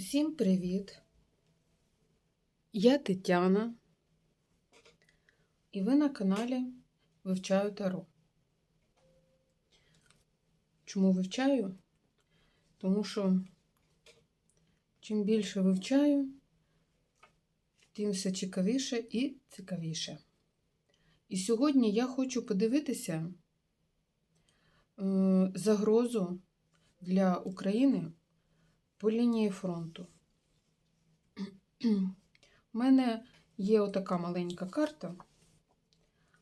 Усім привіт! Я Тетяна, і ви на каналі Вивчаю Таро. Чому вивчаю? Тому що чим більше вивчаю, тим все цікавіше і цікавіше. І сьогодні я хочу подивитися е, загрозу для України по лінії фронту. У мене є отака маленька карта,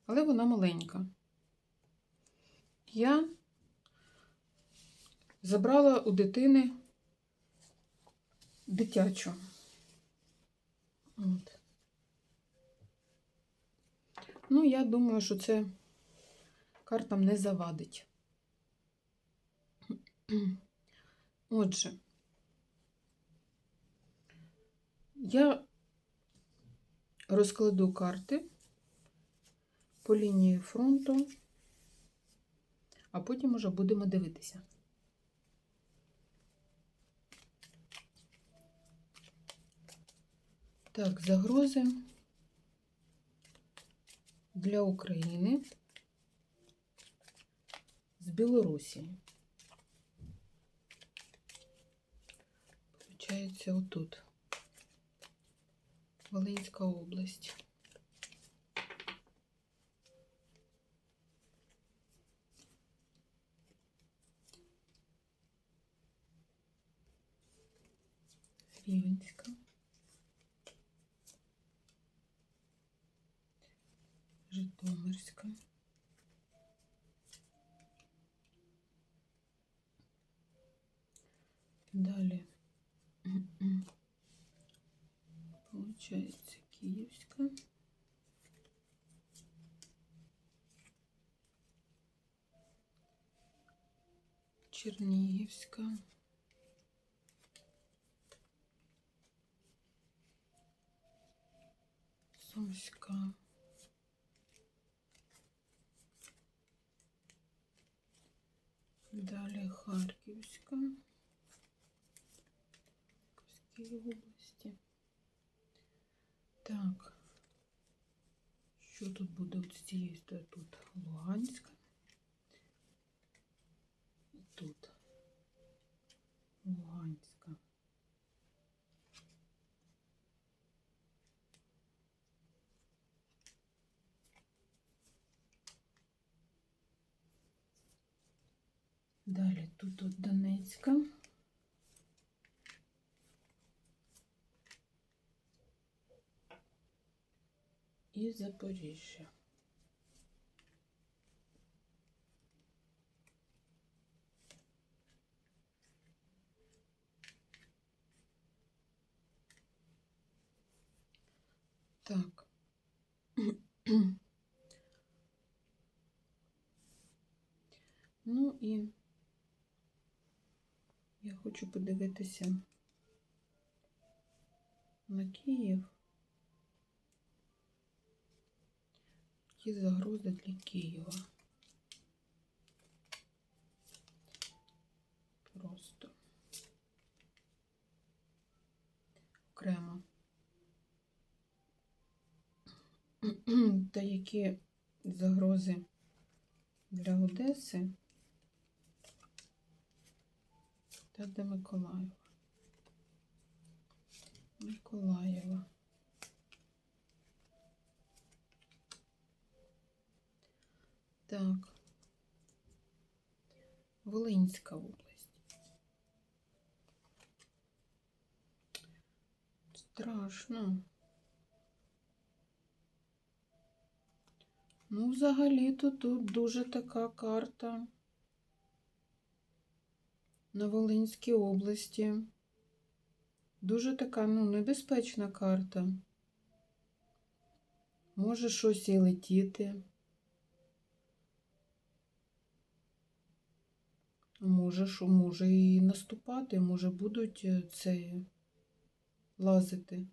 але вона маленька. Я забрала у дитини дитячу. От. Ну, я думаю, що це картам не завадить. Отже, я розкладу карти по лінії фронту, а потім уже будемо дивитися. Так, загрози для України з Білорусі. Получається, отут. Волинська область. Рівенська. Житомирська. Далі. Получается Киевская. Черниговская. Сумська. Далі Харківська. Київській області. Так, що тут буде з цієї сторони? Тут Луганська. І тут Луганська. Далі тут от Донецька. І Запоріжжя. Так. Ну і я хочу подивитися на Київ. Які загрози для Києва? Просто окремо. Та які загрози для Одеси та для Миколаєва? Миколаєва. Так. Волинська область. Страшно. Ну, взагалі-то тут дуже така карта на Волинській області. Дуже така, ну, небезпечна карта. Може щось і летіти. Може, що може і наступати, може будуть е, це лазити.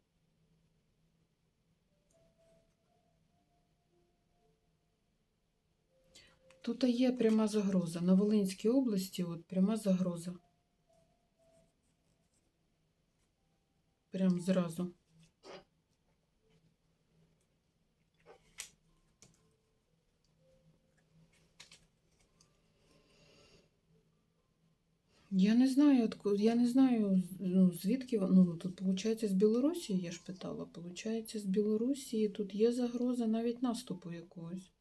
Тут є пряма загроза. На Волинській області от пряма загроза. Прям зразу. Я не знаю, я не знаю, ну, звідки, ну, тут, виходить, з Білорусі, я ж питала, виходить, з Білорусі тут є загроза навіть наступу якогось.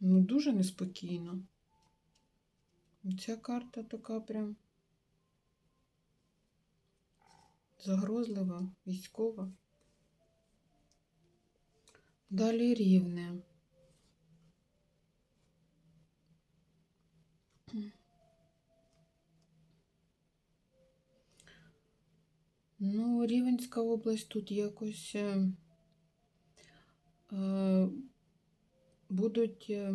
Ну, дуже неспокійно. Ця карта така прям загрозлива, військова. Далі рівне. Ну, Рівенська область тут якось е, е, будуть. Е,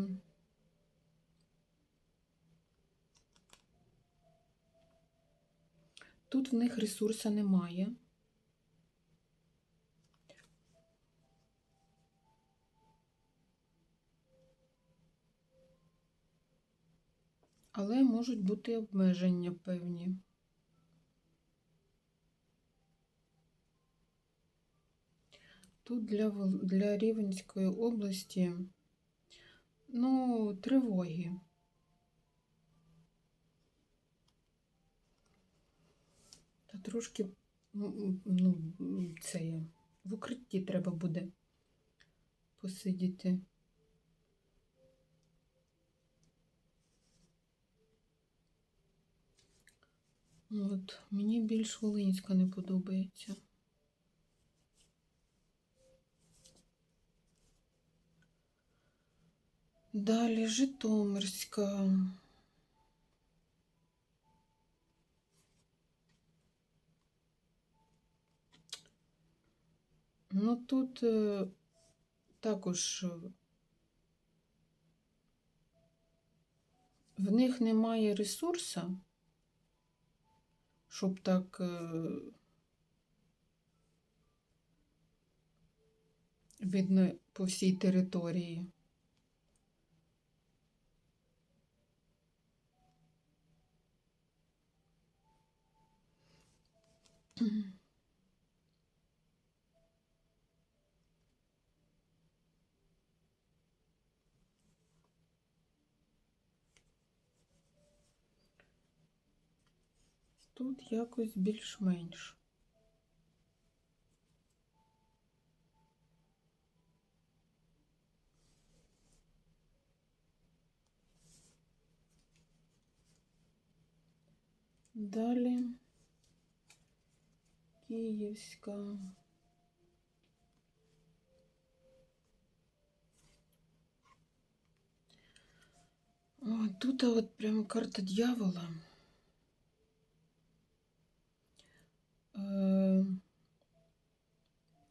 тут в них ресурсу немає. Але можуть бути обмеження певні. Тут для, для Рівненської області, ну, тривоги. Та трошки, ну, ну, це є, в укритті треба буде посидіти. От, мені більш Волинська не подобається. Далі Житомирська. Ну тут е, також е, в них немає ресурсу, щоб так е, видно по всій території. Тут якось більш-менш. Далі Київська. О, тут от прям карта дьявола. Е,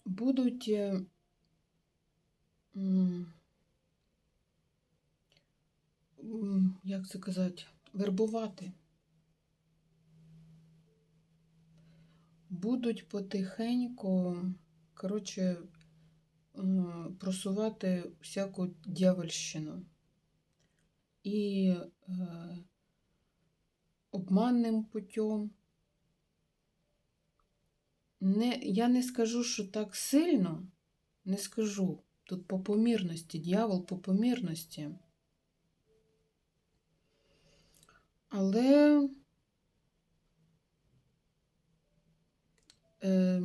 Будуть, е, як це казати, вербувати. Будуть потихеньку, коротше, просувати всяку дьявольщину. І е, обманним путем. Не, я не скажу, що так сильно, не скажу. Тут по помірності, дьявол по помірності. Але е,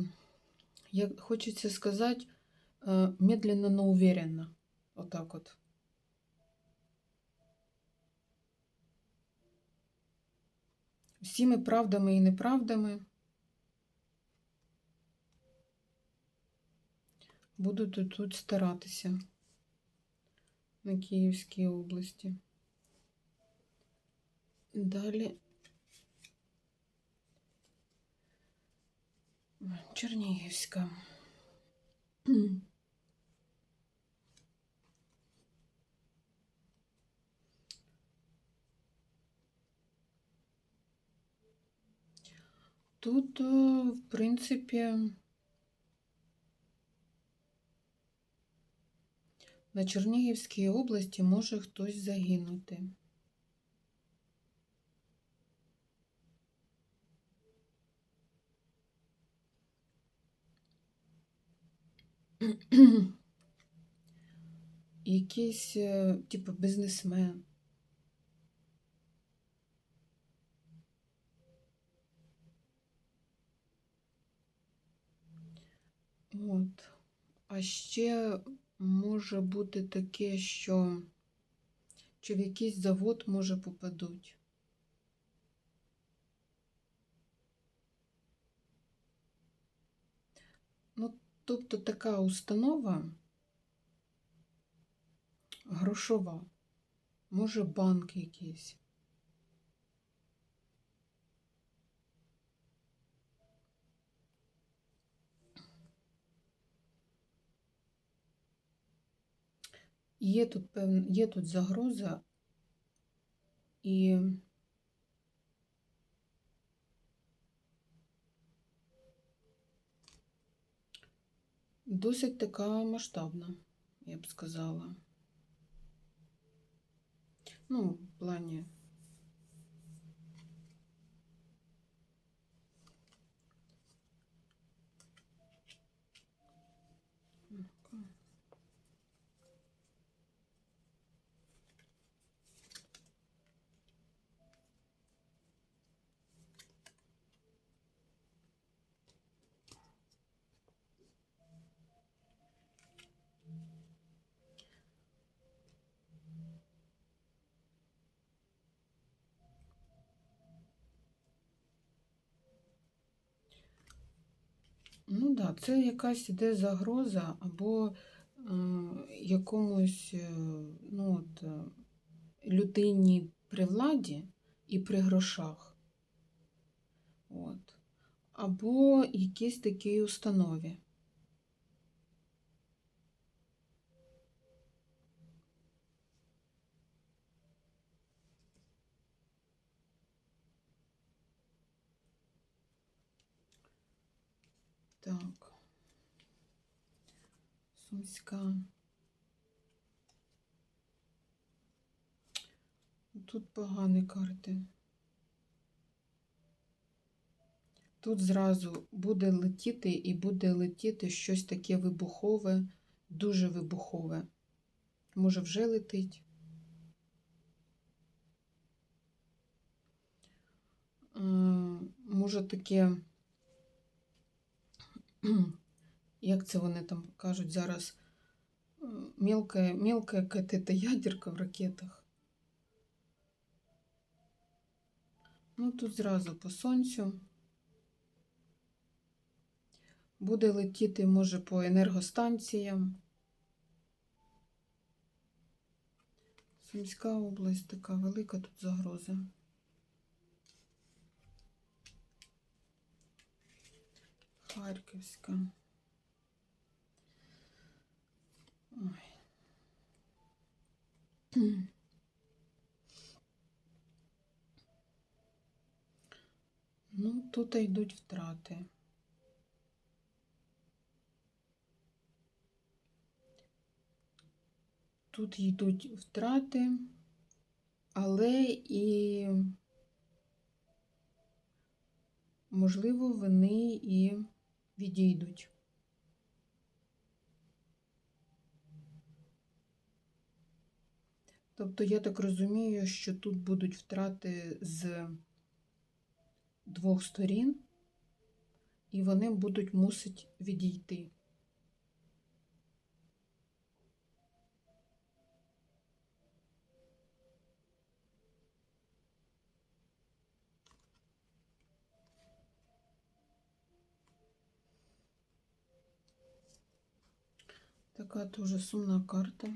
як хочеться сказати, е, медленно, но уверенно. Отак от. Всіми правдами і неправдами. Буду тут старатися на Київській області. Далі Чернігівська. Тут, е, в принципі, на Чернігівській області може хтось загинути. якийсь, е, типу, бізнесмен. От. А ще може бути таке, що чи в якийсь завод може попадуть. Ну, тобто така установа грошова, може банк якийсь. Є тут певна, є тут загроза і досить така масштабна, я б сказала. Ну, в плані. Ну так, да, це якась іде загроза або е, якомусь е, ну, от, е, людині при владі і при грошах. От. Або якійсь такій установі. Так. Сумська. Тут погані карти. Тут зразу буде летіти і буде летіти щось таке вибухове, дуже вибухове. Може, вже летить. Е, Може таке, як це вони там кажуть зараз, е, мелкая, мелкая какая-то ядерка в ракетах. Ну, тут зразу по сонцю. Буде летіти, може, по енергостанціям. Сумська область така велика тут загроза. Харківська. Ну, тут йдуть втрати. Тут йдуть втрати, але і, можливо, вони і відійдуть. Тобто, я так розумію, що тут будуть втрати з двох сторін, і вони будуть мусить відійти. Така дуже сумна карта.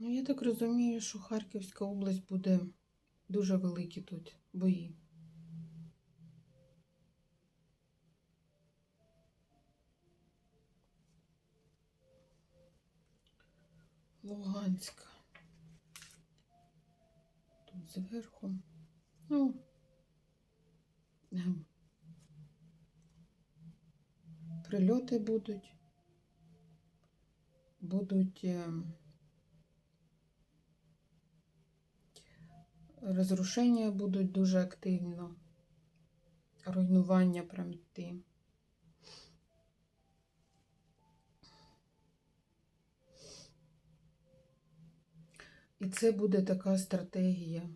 Ну, я так розумію, що Харківська область буде дуже великі тут бої. Луганська. Тут зверху. Ну, ем. прильоти будуть, будуть. Ем, розрушення будуть дуже активно. Руйнування прям йти. І це буде така стратегія.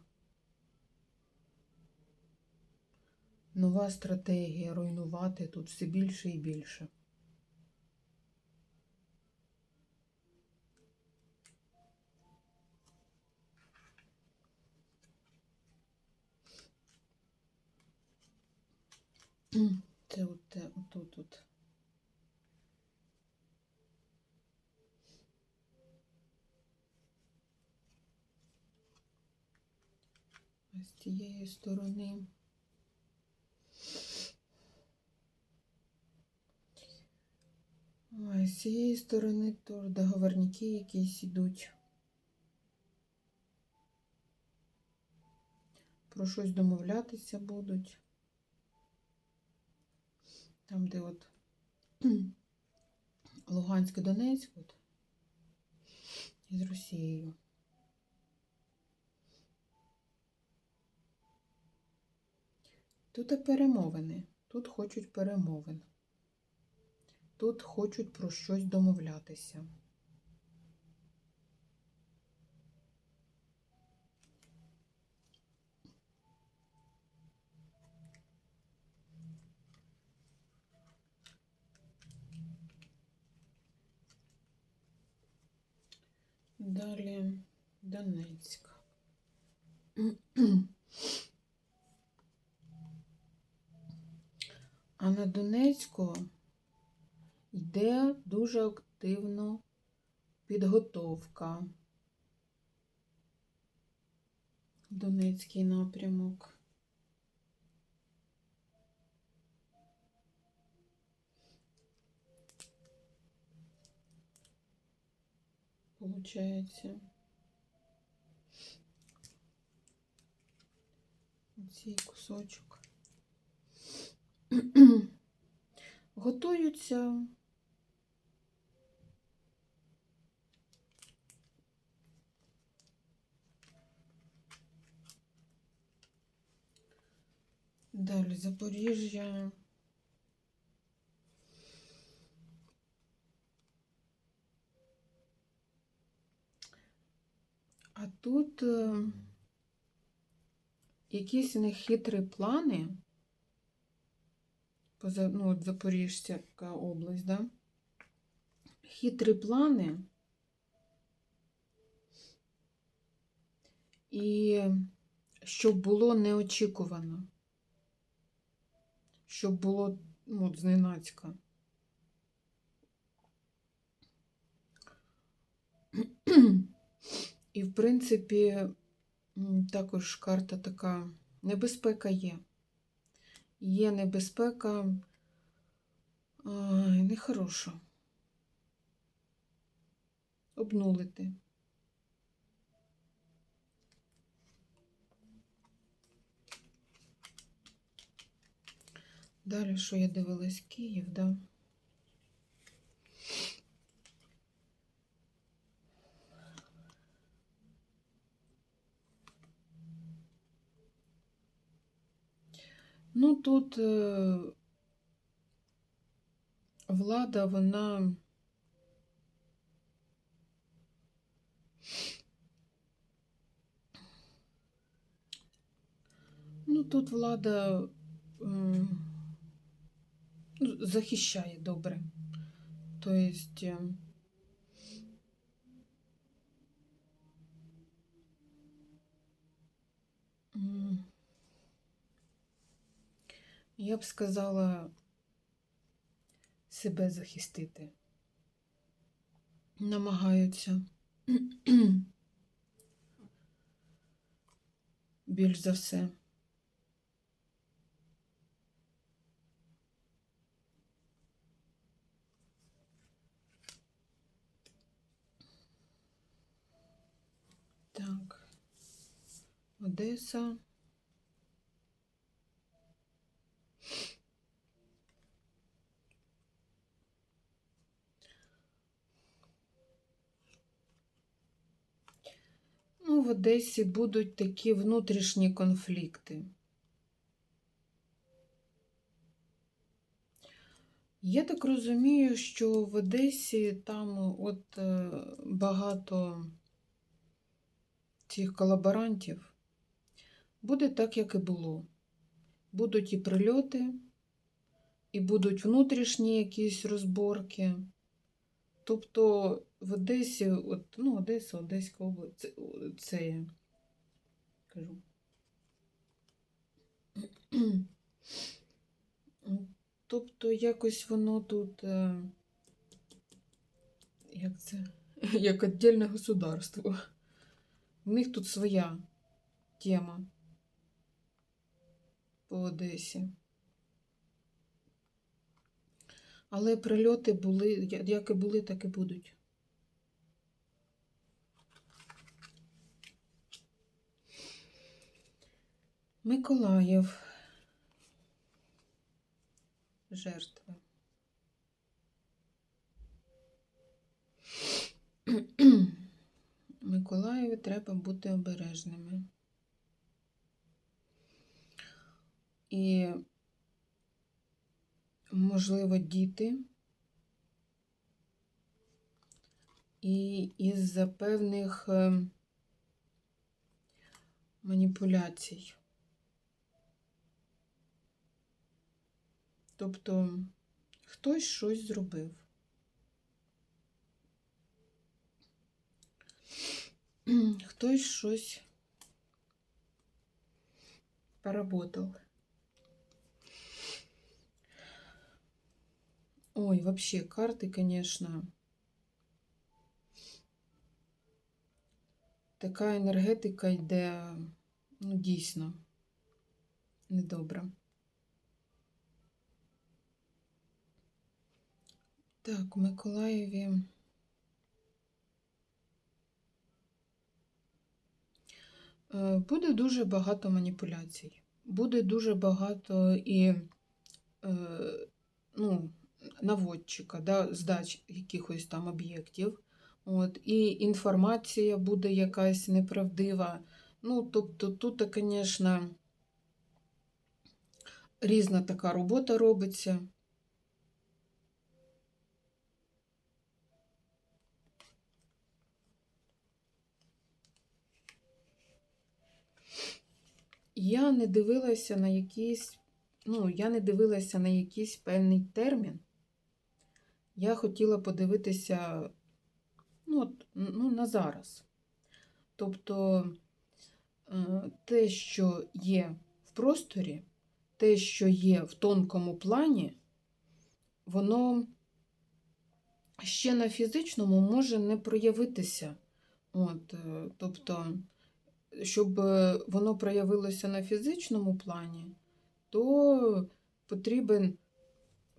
Нова стратегія руйнувати тут все більше і більше. Це от, те, отут. от. А з цієї сторони. Ой, з цієї сторони теж договорники якісь ідуть. Про щось домовлятися будуть. Там, де от Луганськ і Донецьк, от, із Росією. Тут і перемовини. Тут хочуть перемовин. Тут хочуть про щось домовлятися. Далі Донецьк. А на Донецьку йде дуже активно підготовка. Донецький напрямок. Получається. Цей кусочок. Готуються. Далі Запоріжжя. А тут е, якісь у них хитрі плани. Поза, ну, от Запоріжська область, да? Хитрі плани. І щоб було неочікувано. Щоб було ну, зненацька. І, в принципі, також карта така небезпека є. Є небезпека ай, нехороша. Обнулити. Далі, що я дивилась, Київ, да? Ну, тут е, влада, вона ну, тут влада м, ну, захищає добре. Тобто, е, м, я б сказала себе захистити. Намагаються більш за все. Так. Одеса. Ну, в Одесі будуть такі внутрішні конфлікти. Я так розумію, що в Одесі там от е, багато цих колаборантів. Буде так, як і було. Будуть і прильоти, і будуть внутрішні якісь розборки. Тобто в Одесі, от, ну, Одеса, Одеська область, це, я кажу. Тобто якось воно тут, е, як це, як віддільне государство. В них тут своя тема по Одесі. Але прильоти були, як і були, так і будуть. Миколаїв. Жертви. Миколаєві треба бути обережними. І, можливо, діти. І із-за певних е, маніпуляцій. Тобто хтось щось зробив. Хтось щось поработал. Ой, вообще карти, конечно. Така енергетика йде, ну, дійсно, недобра. Так, Миколаєві. Е, Буде дуже багато маніпуляцій. Буде дуже багато і е, ну, наводчика, да, здач якихось там об'єктів. От, І інформація буде якась неправдива. Ну, тобто, тут, звісно, різна така робота робиться. Я не дивилася на якийсь, ну, я не дивилася на якийсь певний термін. Я хотіла подивитися ну, от, ну, на зараз. Тобто е, те, що є в просторі, те, що є в тонкому плані, воно ще на фізичному може не проявитися. От, е, тобто, щоб е, воно проявилося на фізичному плані, то потрібен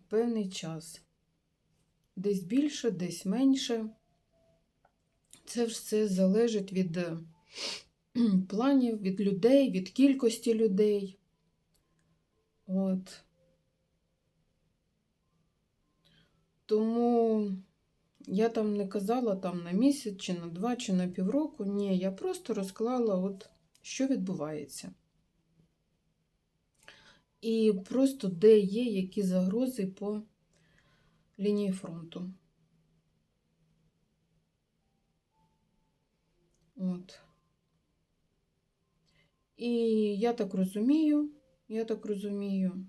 певний час. Десь більше, десь менше. Це все залежить від е, планів, від людей, від кількості людей. От. Тому я там не казала там на місяць, чи на два, чи на півроку. Ні, я просто розклала, от, що відбувається. І просто де є які загрози по лінії фронту. От. І я так розумію, я так розумію,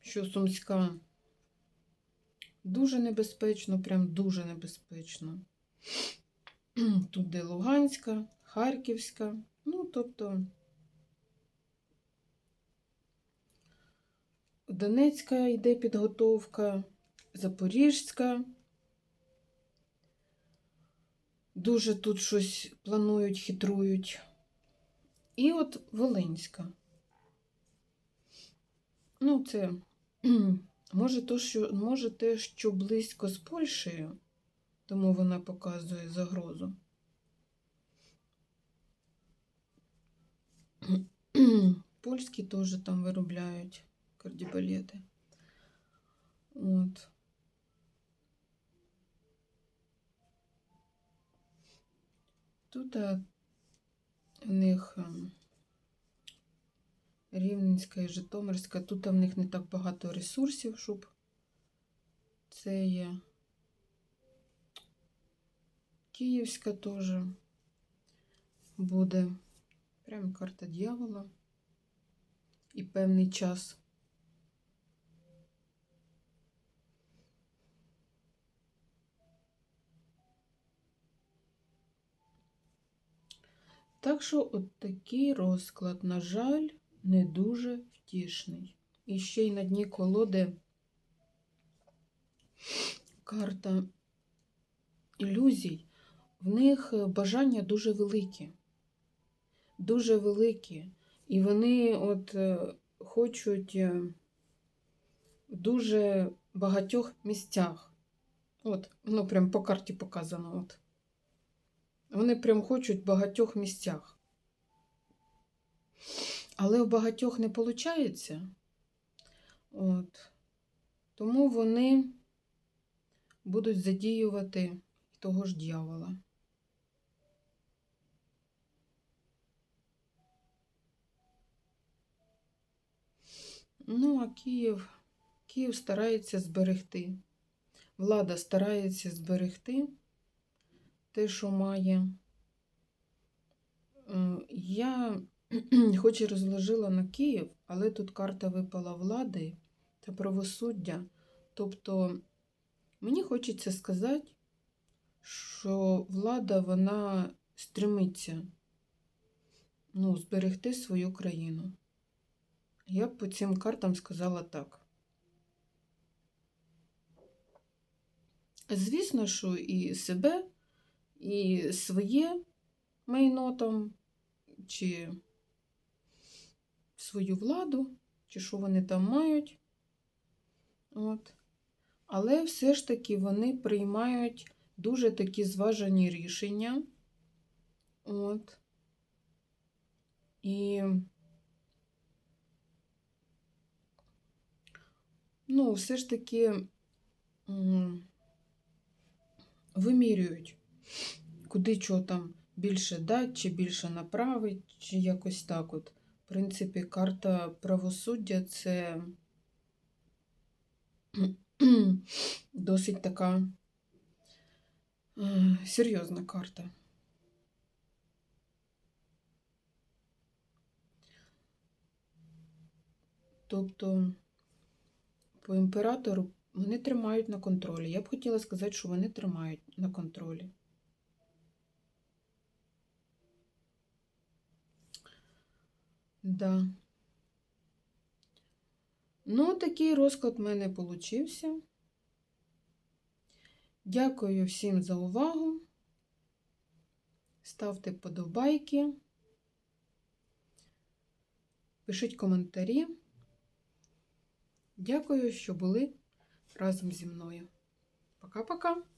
що Сумська дуже небезпечно, прям дуже небезпечно. Тут де Луганська, Харківська, ну, тобто Донецька йде підготовка, Запоріжська. Дуже тут щось планують, хитрують. І от Волинська. Ну, це Може, то, що, може те, що близько з Польщею, тому вона показує загрозу. Польські теж там виробляють кардібалети. От. Тут е, у них ем, Рівненська і Житомирська. Тут в них не так багато ресурсів, щоб це є. Київська теж буде. Прям карта дьявола. І певний час. Так що от такий розклад, на жаль, не дуже втішний. І ще й на дні колоди карта ілюзій. В них е, бажання дуже великі. Дуже великі. І вони от е, хочуть е, в дуже багатьох місцях. От, воно прям по карті показано. От. Вони прям хочуть в багатьох місцях. Але в багатьох не виходить. От. Тому вони будуть задіювати того ж дьявола. Ну, а Київ, Київ старається зберегти. Влада старається зберегти те, що має. Е, Я хоч і розложила на Київ, але тут карта випала влади та правосуддя. Тобто мені хочеться сказати, що влада вона стремиться ну, зберегти свою країну. Я б по цим картам сказала так. Звісно, що і себе, і своє майно там, чи свою владу, чи що вони там мають. От. Але все ж таки вони приймають дуже такі зважені рішення. От. І ну, все ж таки вимірюють, куди що там більше дати, чи більше направить, чи якось так от. В принципі, карта правосуддя це досить така е, серйозна карта. Тобто по імператору вони тримають на контролі. Я б хотіла сказати, що вони тримають на контролі. Да. Ну, такий розклад в мене получився. Дякую всім за увагу. Ставте подобайки. Пишіть коментарі. Дякую, що були разом зі мною. Пока-пока!